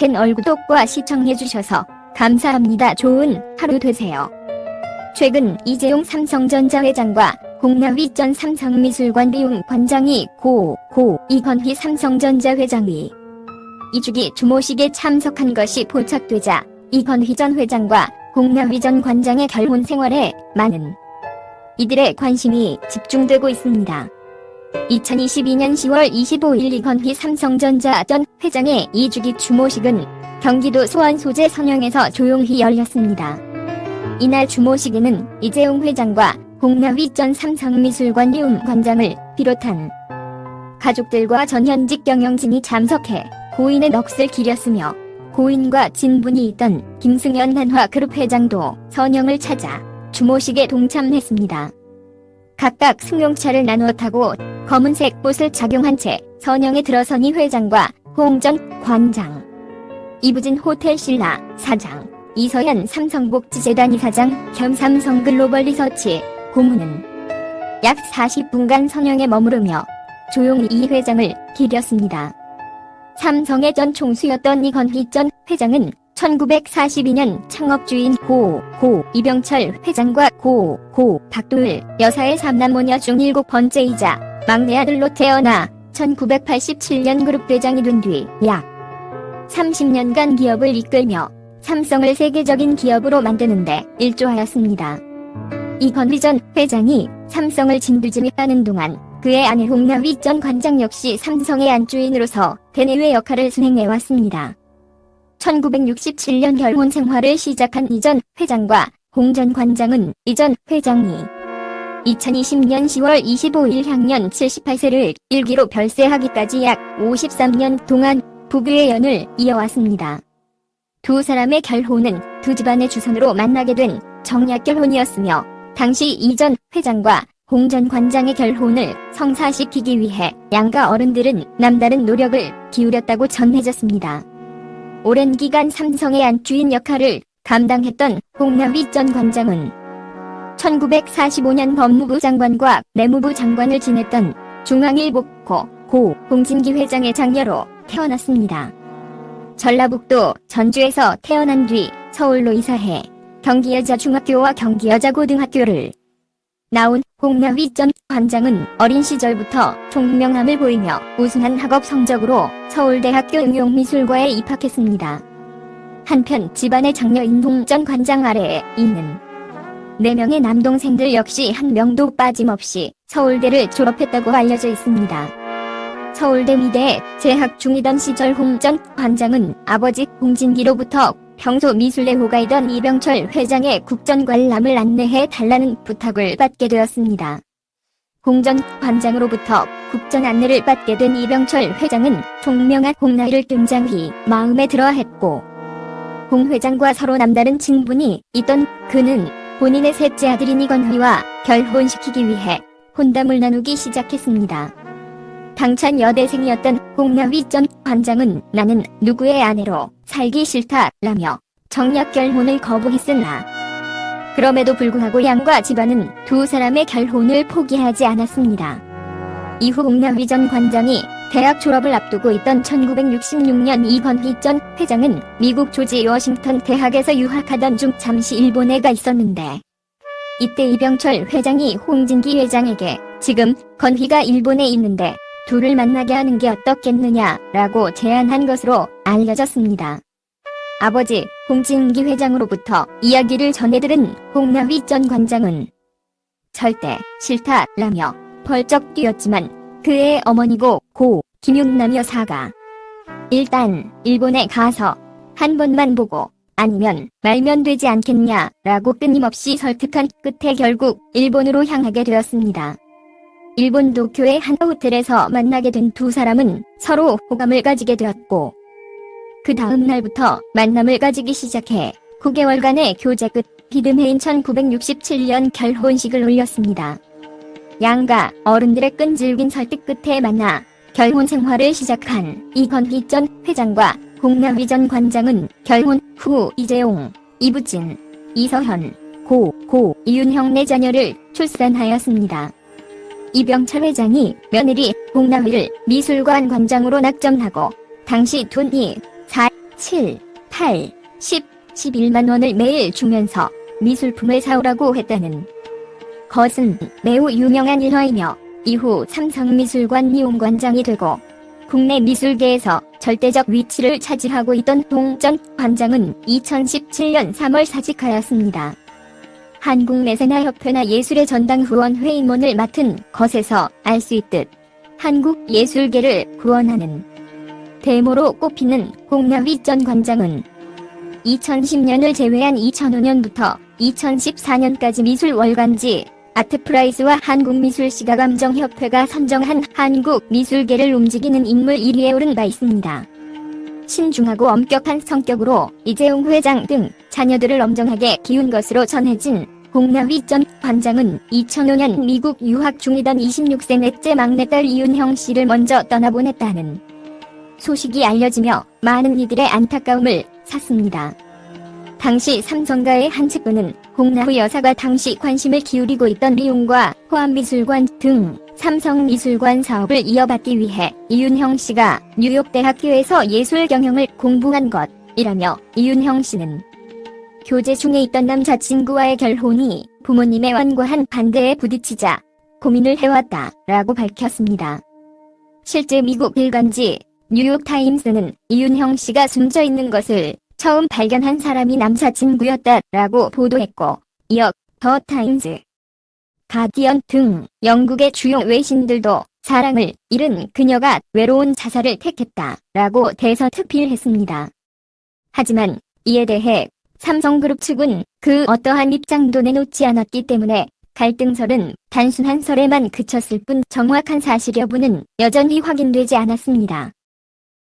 채널 구독과 시청해주셔서 감사합니다. 좋은 하루 되세요. 최근 이재용 삼성전자 회장과 공나위 전 삼성미술관 비움 관장이 고, 고, 이건희 삼성전자 회장이 이주기 주모식에 참석한 것이 포착되자 이건희 전 회장과 공나위 전 관장의 결혼 생활에 많은 이들의 관심이 집중되고 있습니다. 2022년 10월 25일 이건희 삼성전자 전 회장의 이주기 주모식은 경기도 소환 소재 선영에서 조용히 열렸습니다. 이날 주모식에는 이재용 회장과 공나위 전 삼성미술관 이움 관장을 비롯한 가족들과 전현직 경영진이 참석해 고인의 넋을 기렸으며 고인과 진분이 있던 김승현 한화그룹 회장도 선영을 찾아 주모식에 동참했습니다. 각각 승용차를 나누어 타고 검은색 옷을 착용한 채 선영에 들어선 이 회장과 홍전 관장, 이부진 호텔 신라 사장, 이서현 삼성복지재단 이사장 겸 삼성글로벌 리서치 고문은 약 40분간 선영에 머무르며 조용히 이 회장을 기렸습니다. 삼성의 전 총수였던 이건희 전 회장은 1942년 창업주인 고, 고, 이병철 회장과 고, 고, 박도일 여사의 삼남모녀 중 일곱번째이자 막내 아들로 태어나 1987년 그룹 대장이 된 뒤 약 30년간 기업을 이끌며 삼성을 세계적인 기업으로 만드는데 일조하였습니다. 이건희 전 회장이 삼성을 진두지휘하는 동안 그의 아내 홍나위 전 관장 역시 삼성의 안주인으로서 대내외 역할을 수행해왔습니다. 1967년 결혼 생활을 시작한 이전 회장과 홍 전 관장은 이전 회장이 2020년 10월 25일 향년 78세를 일기로 별세하기까지 약 53년 동안 부부의 연을 이어왔습니다. 두 사람의 결혼은 두 집안의 주선으로 만나게 된 정략 결혼이었으며 당시 이전 회장과 홍 전 관장의 결혼을 성사시키기 위해 양가 어른들은 남다른 노력을 기울였다고 전해졌습니다. 오랜 기간 삼성의 안주인 역할을 감당했던 홍남희 전 관장은 1945년 법무부 장관과 내무부 장관을 지냈던 중앙일보고 고 홍진기 회장의 장녀로 태어났습니다. 전라북도 전주에서 태어난 뒤 서울로 이사해 경기여자중학교와 경기여자고등학교를 나온 홍나위 전 관장은 어린 시절부터 총명함을 보이며 우수한 학업 성적으로 서울대학교 응용미술과에 입학했습니다. 한편 집안의 장녀인 홍전 관장 아래에 있는 4명의 남동생들 역시 한 명도 빠짐없이 서울대를 졸업했다고 알려져 있습니다. 서울대 미대에 재학 중이던 시절 홍 전 관장은 아버지 홍진기로부터 평소 미술내호가이던 이병철 회장의 국전 관람을 안내해 달라는 부탁을 받게 되었습니다. 홍전 관장으로부터 국전 안내를 받게 된 이병철 회장은 총명한 홍나이를 굉장히 마음에 들어했고 홍 회장과 서로 남다른 친분이 있던 그는 본인의 셋째 아들인 이건휘와 결혼시키기 위해 혼담을 나누기 시작했습니다. 당찬 여대생이었던 홍나위 전 관장은 나는 누구의 아내로 살기 싫다라며 정략 결혼을 거부했으나 그럼에도 불구하고 양과 집안은 두 사람의 결혼을 포기하지 않았습니다. 이후 홍나위 전 관장이 대학 졸업을 앞두고 있던 1966년 이건희 전 회장은 미국 조지 워싱턴 대학에서 유학하던 중 잠시 일본에 가 있었는데 이때 이병철 회장이 홍진기 회장에게 지금 건희가 일본에 있는데 둘을 만나게 하는 게 어떻겠느냐라고 제안한 것으로 알려졌습니다. 아버지 홍진기 회장으로부터 이야기를 전해들은 홍나위 전 관장은 절대 싫다라며 벌쩍 뛰었지만 그의 어머니고 고 김윤남 여 사가 일단 일본에 가서 한 번만 보고 아니면 말면 되지 않겠냐라고 끊임없이 설득한 끝에 결국 일본으로 향하게 되었습니다. 일본 도쿄의 한 호텔에서 만나게 된 두 사람은 서로 호감을 가지게 되었고 그 다음 날부터 만남을 가지기 시작해 9개월간의 교제 끝 비듬해인 1967년 결혼식을 올렸습니다. 양가 어른들의 끈질긴 설득 끝에 만나 결혼 생활을 시작한 이건희 전 회장과 홍남위 전 관장은 결혼 후 이재용, 이부진, 이서현, 고, 고, 이윤형 네 자녀를 출산하였습니다. 이병철 회장이 며느리 홍남위를 미술관 관장으로 낙점하고 당시 돈이 4, 7, 8, 10, 11만 원을 매일 주면서 미술품을 사오라고 했다는 것은 매우 유명한 일화이며 이후 삼성미술관 이용 관장이 되고 국내 미술계에서 절대적 위치를 차지하고 있던 동전 관장은 2017년 3월 사직하였습니다. 한국매세나협회나 예술의 전당 후원 회의문을 맡은 것에서 알 수 있듯 한국 예술계를 후원하는 대모로 꼽히는 공나위 전 관장은 2010년을 제외한 2005년부터 2014년까지 미술 월간지 아트프라이스와 한국미술시가감정협회가 선정한 한국 미술계를 움직이는 인물 1위에 오른 바 있습니다. 신중하고 엄격한 성격으로 이재용 회장 등 자녀들을 엄정하게 키운 것으로 전해진 공나위 전 관장은 2005년 미국 유학 중이던 26세 넷째 막내딸 이윤형 씨를 먼저 떠나보냈다는 소식이 알려지며 많은 이들의 안타까움을 샀습니다. 당시 삼성가의 한 측근은 공나후 여사가 당시 관심을 기울이고 있던 리용과 호암미술관 등 삼성미술관 사업을 이어받기 위해 이윤형 씨가 뉴욕대학교에서 예술 경영을 공부한 것이라며 이윤형 씨는 교제 중에 있던 남자친구와의 결혼이 부모님의 완고한 반대에 부딪히자 고민을 해왔다 라고 밝혔습니다. 실제 미국 일간지 뉴욕타임스는 이윤형 씨가 숨져 있는 것을 처음 발견한 사람이 남사친구였다라고 보도했고, 이어 더 타임즈, 가디언 등 영국의 주요 외신들도 사랑을 잃은 그녀가 외로운 자살을 택했다라고 대서특필했습니다. 하지만 이에 대해 삼성그룹 측은 그 어떠한 입장도 내놓지 않았기 때문에 갈등설은 단순한 설에만 그쳤을 뿐 정확한 사실 여부는 여전히 확인되지 않았습니다.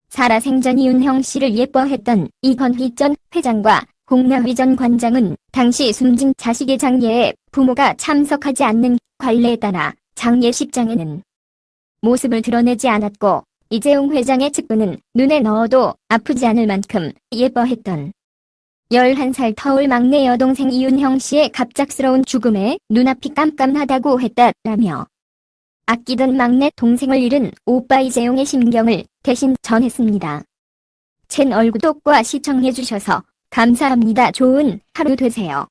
살아생전 이윤형 씨를 예뻐했던 이건희 전 회장과 공나위 전 관장은 당시 숨진 자식의 장례에 부모가 참석하지 않는 관례에 따라 장례식장에는 모습을 드러내지 않았고 이재용 회장의 측근은 눈에 넣어도 아프지 않을 만큼 예뻐했던 11살 터울 막내 여동생 이윤형 씨의 갑작스러운 죽음에 눈앞이 깜깜하다고 했다라며 아끼던 막내 동생을 잃은 오빠 이재용의 심경을 대신 전했습니다. 채널 구독과 시청해주셔서 감사합니다. 좋은 하루 되세요.